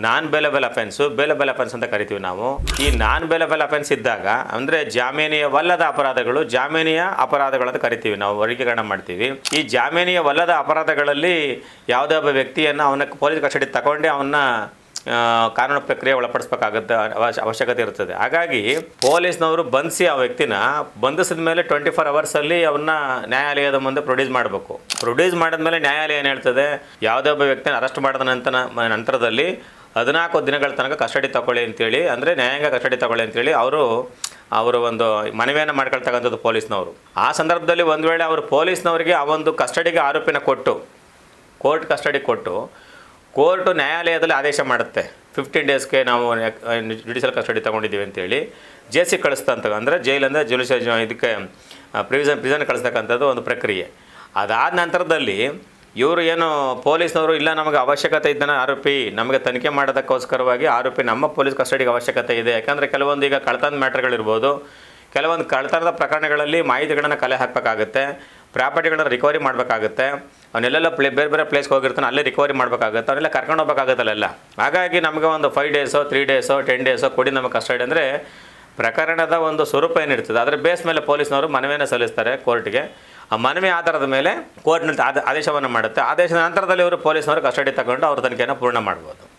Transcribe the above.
Non bailable offence bailable offence ಅಂತ ಕರಿತೀವಿ ನಾವು. ಈ ನಾನ್ ಬೇಲೆಬಲ್ ಅಫೆನ್ಸ್ ಇದ್ದಾಗ, ಅಂದರೆ ಜಾಮೀನಿಯವಲ್ಲದ ಅಪರಾಧಗಳು, ಜಾಮೀನಿಯ ಅಪರಾಧಗಳಂತ ಕರಿತೀವಿ ನಾವು, ವರ್ಗೀಕರಣ ಮಾಡ್ತೀವಿ. ಈ ಜಾಮೀನಿಯವಲ್ಲದ ಅಪರಾಧಗಳಲ್ಲಿ ಯಾವುದೇ ಒಬ್ಬ ವ್ಯಕ್ತಿಯನ್ನು ಅವನ ಪೊಲೀಸ್ ಕಸ್ಟಡಿ ತಗೊಂಡೆ ಅವನ್ನ ಕಾನೂನು ಪ್ರಕ್ರಿಯೆ ಒಳಪಡಿಸ್ಬೇಕಾಗುತ್ತೆ ಅವಶ್ಯ- ಅವಶ್ಯಕತೆ ಇರ್ತದೆ. ಹಾಗಾಗಿ ಪೊಲೀಸ್ನವರು ಬಂಧಿಸಿ ಆ ವ್ಯಕ್ತಿನ, ಬಂಧಿಸಿದ ಮೇಲೆ ಟ್ವೆಂಟಿ ಫೋರ್ ಅವರ್ಸಲ್ಲಿ ಅವನ್ನ ನ್ಯಾಯಾಲಯದ ಮುಂದೆ ಪ್ರೊಡ್ಯೂಸ್ ಮಾಡಬೇಕು. ಪ್ರೊಡ್ಯೂಸ್ ಮಾಡಿದ್ಮೇಲೆ ನ್ಯಾಯಾಲಯ ಏನು ಹೇಳ್ತದೆ, ಯಾವುದೇ ಒಬ್ಬ ವ್ಯಕ್ತಿನ ಅರೆಸ್ಟ್ ಮಾಡಿದ ನಂತರ ನಂತರದಲ್ಲಿ ಹದಿನಾಲ್ಕು ದಿನಗಳ ತನಕ ಕಸ್ಟಡಿ ತಗೊಳ್ಳಿ ಅಂತೇಳಿ, ಅಂದರೆ ನ್ಯಾಯಾಂಗ ಕಸ್ಟಡಿ ತಗೊಳ್ಳಿ ಅಂತೇಳಿ ಅವರು ಅವರು ಒಂದು ಮನವಿಯನ್ನು ಮಾಡ್ಕೊಳ್ತಕ್ಕಂಥದ್ದು ಪೊಲೀಸ್ನವರು. ಆ ಸಂದರ್ಭದಲ್ಲಿ ಒಂದು ವೇಳೆ ಅವರು ಪೊಲೀಸ್ನವರಿಗೆ ಆ ಒಂದು ಕಸ್ಟಡಿಗೆ ಆರೋಪಿನ ಕೊಟ್ಟು, ಕೋರ್ಟ್ ಕಸ್ಟಡಿ ಕೊಟ್ಟು, ಕೋರ್ಟು ನ್ಯಾಯಾಲಯದಲ್ಲಿ ಆದೇಶ ಮಾಡುತ್ತೆ. ಫಿಫ್ಟೀನ್ ಡೇಸ್ಗೆ ನಾವು ಜುಡಿಷಿಯಲ್ ಕಸ್ಟಡಿ ತೊಗೊಂಡಿದ್ದೀವಿ ಅಂತೇಳಿ ಜೆ ಸಿ ಕಳಿಸ್ತಂತ ಅಂದರೆ ಜೈಲಿಂದ ಜುಡಿಷಿಯಲ್ ಇದಕ್ಕೆ ಪ್ರಿವಿಸನ್ ಪ್ರಿಸನ್ ಕಳಿಸ್ತಕ್ಕಂಥದ್ದು ಒಂದು ಪ್ರಕ್ರಿಯೆ. ಅದಾದ ನಂತರದಲ್ಲಿ ಇವರು ಏನು ಪೊಲೀಸ್ನವರು ಇಲ್ಲ ನಮಗೆ ಅವಶ್ಯಕತೆ ಇದ್ದಾನೆ ಆರೋಪಿ, ನಮಗೆ ತನಿಖೆ ಮಾಡೋದಕ್ಕೋಸ್ಕರವಾಗಿ ಆರೋಪಿ ನಮ್ಮ ಪೊಲೀಸ್ ಕಸ್ಟಡಿಗೆ ಅವಶ್ಯಕತೆ ಇದೆ. ಯಾಕಂದರೆ ಕೆಲವೊಂದು ಈಗ ಕಳ್ತನ ಮ್ಯಾಟ್ರ್ಗಳಿರ್ಬೋದು, ಕೆಲವೊಂದು ಕಳ್ತನದ ಪ್ರಕರಣಗಳಲ್ಲಿ ಮಾಹಿತಿಗಳನ್ನು ಕಲೆ ಹಾಕಬೇಕಾಗುತ್ತೆ, ಪ್ರಾಪರ್ಟಿಗಳನ್ನ ರಿಕವರಿ ಮಾಡಬೇಕಾಗುತ್ತೆ ಅವನ್ನೆಲ್ಲ ಪ್ಲೇ, ಬೇರೆ ಬೇರೆ ಪ್ಲೇಸ್ಗೆ ಹೋಗಿರ್ತಾನೆ, ಅಲ್ಲೇ ರಿಕವರಿ ಮಾಡಬೇಕಾಗುತ್ತೆ, ಅವನ್ನೆಲ್ಲ ಕರ್ಕೊಂಡು ಹೋಗಬೇಕಾಗುತ್ತಲ್ಲ ಹಾಗಾಗಿ ನಮಗೆ ಒಂದು ಫೈವ್ ಡೇಸೋ ತ್ರೀ ಡೇಸೋ ಟೆನ್ ಡೇಸೋ ಕೊಡಿ ನಮಗೆ ಕಸ್ಟಡಿ ಅಂದರೆ ಪ್ರಕರಣದ ಒಂದು ಸ್ವರೂಪ ಏನಿರ್ತದೆ, ಅದರ ಬೇಸ್ ಮೇಲೆ ಪೊಲೀಸ್ನವರು ಮನವಿಯನ್ನು ಸಲ್ಲಿಸ್ತಾರೆ ಕೋರ್ಟ್ಗೆ ಆ ಮನವಿ ಆಧಾರದ ಮೇಲೆ ಕೋರ್ಟ್ನಲ್ಲಿ ಆದ ಆದೇಶವನ್ನು ಮಾಡುತ್ತೆ. ಆದೇಶದ ನಂತರದಲ್ಲಿ ಇವರು ಪೊಲೀಸ್ನವರು ಕಸ್ಟಡಿ ತಗೊಂಡು ಅವ್ರ ತನಿಖೆಯನ್ನು ಪೂರ್ಣ ಮಾಡ್ಬೋದು.